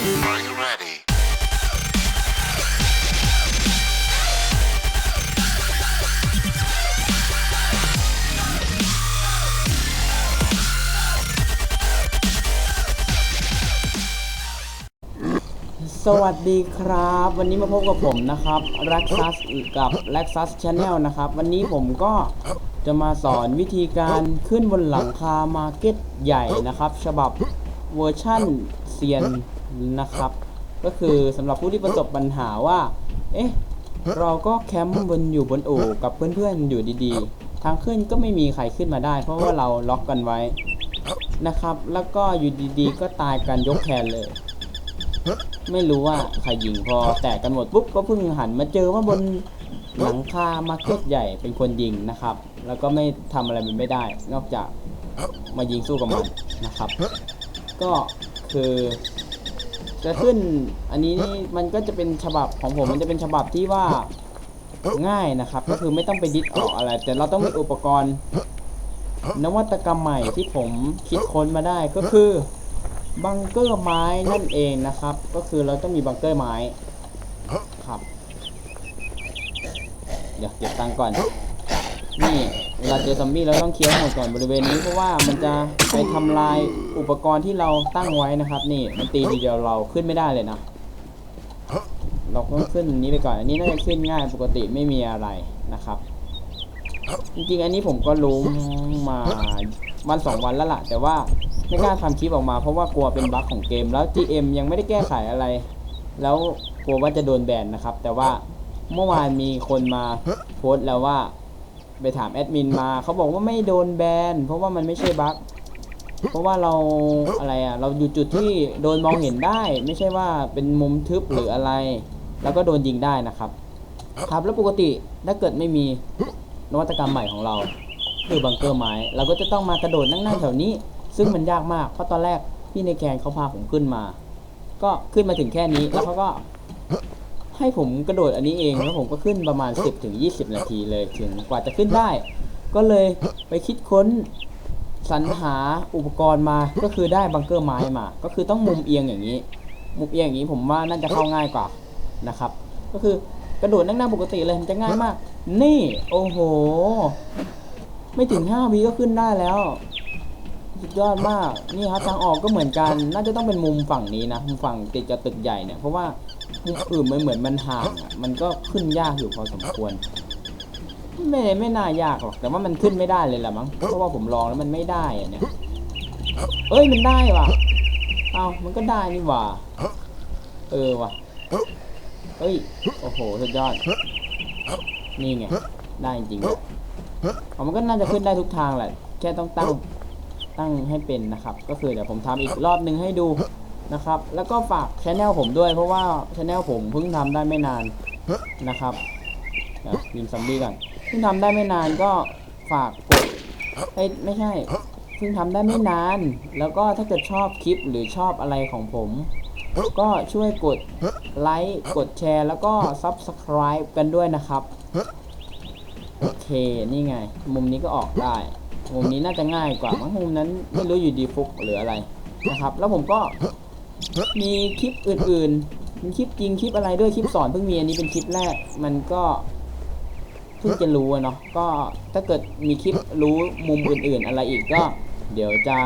Are you ready? สวัสดีครับ วันนี้มาพบกับผมนะครับ r a x u s กับ r a x u s Channel นะครับ วันนี้ผมก็จะมาสอนวิธีการขึ้นบนหลังคามาร์เก็ตใหญ่นะครับ ฉบับเวอร์ชั่น ซียนนะครับ ก็คือสำหรับผู้ที่ประสบปัญหาว่า เอ๊ะ เราก็แคมป์บนอยู่บนอู่กับเพื่อนๆอยู่ดีๆ ทางขึ้นก็ไม่มีใครขึ้นมาได้ เพราะว่าเราล็อกกันไว้นะครับ แล้วก็อยู่ดีๆ ก็ตายกันยกแคนเลย ไม่รู้ว่าใครยิงพอแตกกันหมดปุ๊บก็เพิ่งหันมาเจอว่าบนหลังคามาร์เก็ตใหญ่เป็นคนยิงนะครับ แล้วก็ไม่ทำอะไรมันไม่ได้ นอกจากมายิงสู้กับมันนะครับ ก็ คือ จะขึ้น อันนี้นี่มันก็จะเป็นฉบับของผมมันจะเป็นฉบับที่ว่าง่ายนะครับ ก็คือไม่ต้องไปดิสออกอะไร แต่เราต้องมีอุปกรณ์ นวัตกรรมใหม่ที่ผมคิดค้นมาได้ก็คือบังเกอร์ไม้นั่นเองนะครับ ก็คือเราต้องมีบังเกอร์ไม้ครับ เดี๋ยวเก็บตังค์ก่อน นี่ เวลาเจอซอมบี้เราต้องเคลียร์หมดก่อนบริเวณนี้เพราะว่ามันจะไปทำลายอุปกรณ์ที่เราตั้งไว้นะครับ นี่มันตีทีเดียวเราขึ้นไม่ได้เลยนะ เราต้องขึ้นอันนี้ไปก่อน อันนี้น่าจะขึ้นง่ายปกติไม่มีอะไรนะครับ จริงๆอันนี้ผมก็รู้มาวันสองวันแล้วล่ะ แต่ว่าไม่กล้าทำคลิปออกมาเพราะว่ากลัวเป็นบั๊กของเกม แล้ว GM ยังไม่ได้แก้ไขอะไร แล้วกลัวว่าจะโดนแบนนะครับ แต่ว่าเมื่อวานมีคนมาโพสต์แล้วว่า ไปถามแอดมินมาเขาบอกว่าไม่โดนแบนเพราะว่ามันไม่ใช่บั๊กเพราะว่าเราอะไรอะเราอยู่จุดที่โดนมองเห็นได้ ไม่ใช่ว่าเป็นมุมทึบหรืออะไร แล้วก็โดนยิงได้นะครับ ครับแล้วปกติถ้าเกิดไม่มีนวัตกรรมใหม่ของเรา คือบังเกอร์ไม้เราก็จะต้องมากระโดดนั่งๆแถวนี้ ซึ่งมันยากมากเพราะตอนแรกพี่ในแคนเขาพาผมขึ้นมา ก็ขึ้นมาถึงแค่นี้แล้วเขาก็ ให้ผมกระโดดอันนี้เองแล้วผมก็ขึ้นประมาณ 10ถึง20 นาทีเลยถึงกว่าจะขึ้นได้ ก็เลยไปคิดค้นสรรหาอุปกรณ์มาก็คือได้บังเกอร์ไม้มา ก็คือต้องมุมเอียงอย่างนี้ มุมเอียงอย่างนี้ผมว่าน่าจะเข้าง่ายกว่านะครับ ก็คือกระโดดนั่งหน้าปกติเลยมันจะง่ายมาก นี่ โอ้โห ไม่ถึง5วิก็ขึ้นได้แล้ว สุดยอดมากนี่ครับทางออกก็เหมือนกัน น่าจะต้องเป็นมุมฝั่งนี้นะมุมฝั่งติดกับตึกใหญ่เนี่ยเพราะว่ามุมอื่นมันเหมือนมันห่างอะมันก็ขึ้นยากอยู่พอสมควร ไม่ไม่น่ายากหรอกแต่ว่ามันขึ้นไม่ได้เลยละมั้งเพราะว่าผมลองแล้วมันไม่ได้อะเนี่ยเอ้ยมันได้ว่ะเอามันก็ได้นี่หว่าเออว่ะเอ้ยโอ้โหสุดยอด นี่ไงได้จริงๆเอมันก็น่าจะขึ้นได้ทุกทางแหละแค่ต้องตั้ง ตั้งให้เป็นนะครับ ก็คือเดี๋ยวผมทำอีกรอบหนึ่งให้ดูนะครับ แล้วก็ฝากช anel ผมด้วยเพราะว่าช anel ผมเพิ่งทำได้ไม่นานนะครับยิงซัมบี้ก่อนเพิ่งทำได้ไม่นานก็ฝากกดไม่ใช่เพิ่งทำได้ไม่นาน แล้วก็ถ้าเกิดชอบคลิปหรือชอบอะไรของผม ก็ช่วยกดไลค์กดแชร์ แล้วก็ Subscribe กันด้วยนะครับ โอเค นี่ไง มุมนี้ก็ออกได้ มุมนี้น่าจะง่ายกว่ามั้งมุมนั้นไม่รู้อยู่ดีฟุกหรืออะไรนะครับ แล้วผมก็มีคลิปอื่นๆมีคลิปจริงคลิปอะไรด้วยคลิปสอนเพิ่งมีอันนี้เป็นคลิปแรก มันก็เพิ่งจะรู้เนาะก็ถ้าเกิดมีคลิปรู้มุมอื่น ๆ อะไรอีกก็ เดี๋ยวจะ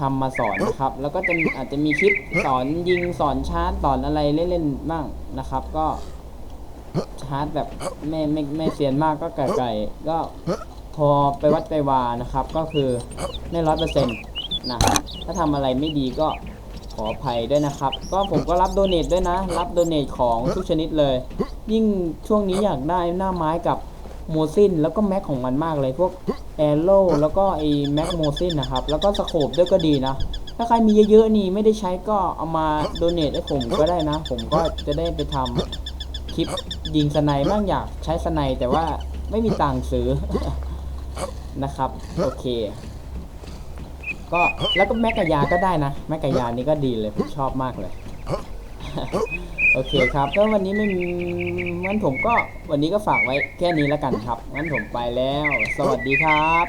ทำมาสอนนะครับ แล้วก็จะอาจจะมีคลิปสอนยิงสอนชาร์จสอนอะไรเล่นๆบ้างนะครับ ก็ชาร์จแบบไม่ไม่ไม่เซียนมากก็ไกลๆก็ พอไปวัดไปวานะครับ ก็คือไม่ร้อยเปอร์เซ็นต์นะถ้าทำอะไรไม่ดีก็ขออภัยด้วยนะครับ ก็ผมก็รับโดเนทด้วยนะ รับโดเนทของทุกชนิดเลย ยิ่งช่วงนี้อยากได้หน้าไม้กับโมซินแล้วก็แม็กของมันมากเลยพวกแอโร่แล้วก็ไอแม็กโมซินนะครับ แล้วก็สโคปด้วยก็ดีนะ ถ้าใครมีเยอะๆนี่ไม่ได้ใช้ก็เอามาโดเนทให้ผมก็ได้นะ ผมก็จะได้ไปทำคลิปยิงสไนด์บ้างอยากใช้สไนแต่ว่าไม่มีตังค์ซื้อ นะครับ โอเค ก็แล้วก็แมกกายาก็ได้นะ แมกกายานี่ก็ดีเลยผมชอบมากเลย โอเคครับถ้าวันนี้ไม่มีงั้นผมก็วันนี้ก็ฝากไว้แค่นี้แล้วกันครับงั้นผมไปแล้ว สวัสดีครับ